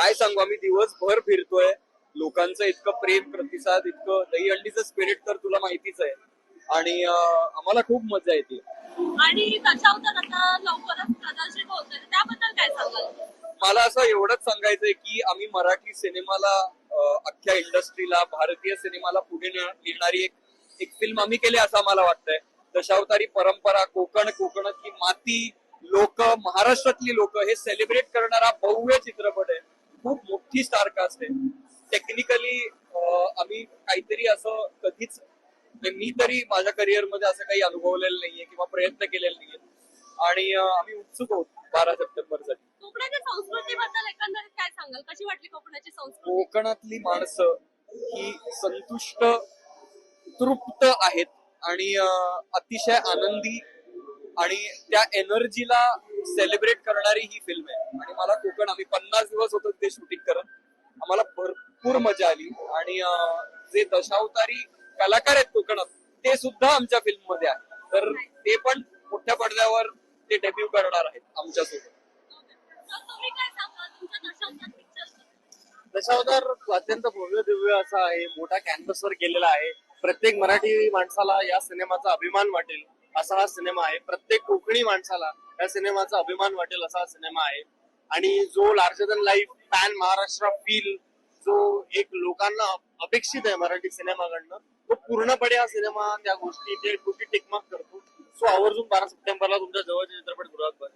काय सांगू आम्ही दिवसभर फिरतोय. लोकांचं इतकं प्रेम प्रतिसाद इतकं दहीहंडीचं स्पिरिट तर तुला माहितीच आहे. आणि आम्हाला खूप मजा येते. आणि मला असं एवढंच सांगायचंय की आम्ही मराठी सिनेमाला अख्ख्या इंडस्ट्रीला भारतीय सिनेमाला पुढे नेणारी एक एक फिल्म आम्ही केली असं मला वाटतंय. दशावतारी परंपरा कोकण कोकणातली माती लोक महाराष्ट्रातली लोक हे सेलिब्रेट करणारा भव्य चित्रपट आहे. खूप मोठी स्टार कास्ट आहे टेक्निकली आम्ही काहीतरी असं कधीच मी तरी माझ्या करिअरमध्ये असं काही अनुभवलेलं नाहीये किंवा प्रयत्न केलेले नाहीये. आणि आम्ही उत्सुक आहोत बारा सप्टेंबरसाठी कोकणाच्या संस्कृतीबद्दल एकंदरीत काय सांगाल? कशी वाटली कोकणाची संस्कृती? कोकणातली माणसं ही संतुष्ट तृप्त आहेत आणि अतिशय आनंदी आणि त्या एनर्जीला सेलिब्रेट करणारी ही फिल्म आहे. आणि मला कोकण आम्ही पन्नास दिवस होतो ते शूटिंग करत आम्हाला भरपूर मजा आली. आणि जे दशावतारी कलाकार आहेत कोकणात ते सुद्धा आमच्या फिल्ममध्ये आहे तर ते पण मोठ्या पडद्यावर ते डेब्यू करणार आहेत आमच्यासोबत. दशावतार अत्यंत भव्य दिव्य असा आहे. मोठा कॅनव्हसवर गेलेला आहे. प्रत्येक मराठी माणसाला या सिनेमाचा अभिमान वाटेल. असा हा सिनेमा आहे. प्रत्येक कोकणी माणसाला या सिनेमाचा अभिमान वाटेल असा हा सिनेमा आहे. आणि जो larger than life pan Maharashtra feel जो एक लोकांना अपेक्षित आहे मराठी सिनेमाकडनं तो पूर्णपणे हा सिनेमा त्या गोष्टी ते गोष्टी टिकमाक करतो. सो आवर्जून बारा सप्टेंबरला तुमच्या जवळच्या चित्रपटगृहात बघा.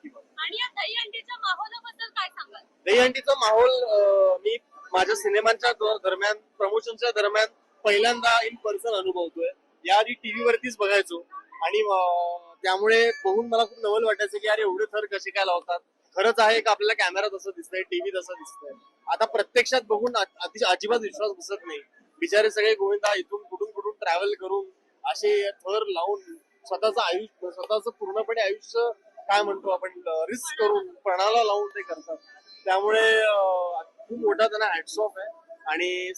दहीहंडीचा माहोल मी माझ्या सिनेमांच्या दरम्यान प्रमोशनच्या दरम्यान पहिल्यांदा इन पर्सन अनुभवतोय. याआधी टीव्ही वरतीच बघायचो. आणि त्यामुळे बघून मला खूप नवल वाटायचं की अरे एवढे थर कसे काय लावतात? खरंच आहे का आपल्याला कॅमेरा तसं दिसतंय टीव्ही तसं दिसतंय. आता प्रत्यक्षात बघून अतिशय अजिबात विश्वास बसत नाही. बिचारे सगळे गोविंदा इथून कुठून कुठून ट्रॅव्हल करून असे थर लावून स्वतःचं आयुष्य स्वतःचं पूर्णपणे आयुष्य काय म्हणतो आपण रिस्क करून प्रणाला लावून ते करतात. त्यामुळे खूप मोठा त्यांना हॅट्सऑफ आहे. आणि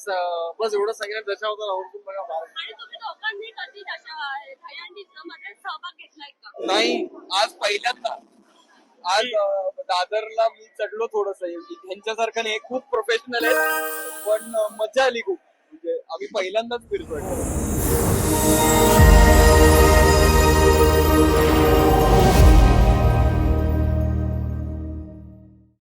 बस एवढं सगळ्यांना दशावतार आवर्जून बघा नाही आज पहिल्यांदा. आज दादरला मी चढलो थोडस. ह्यांच्यासारखं नाही खूप प्रोफेशनल आहे. पण मजा आली खूप. म्हणजे आम्ही पहिल्यांदाच फिरतोय.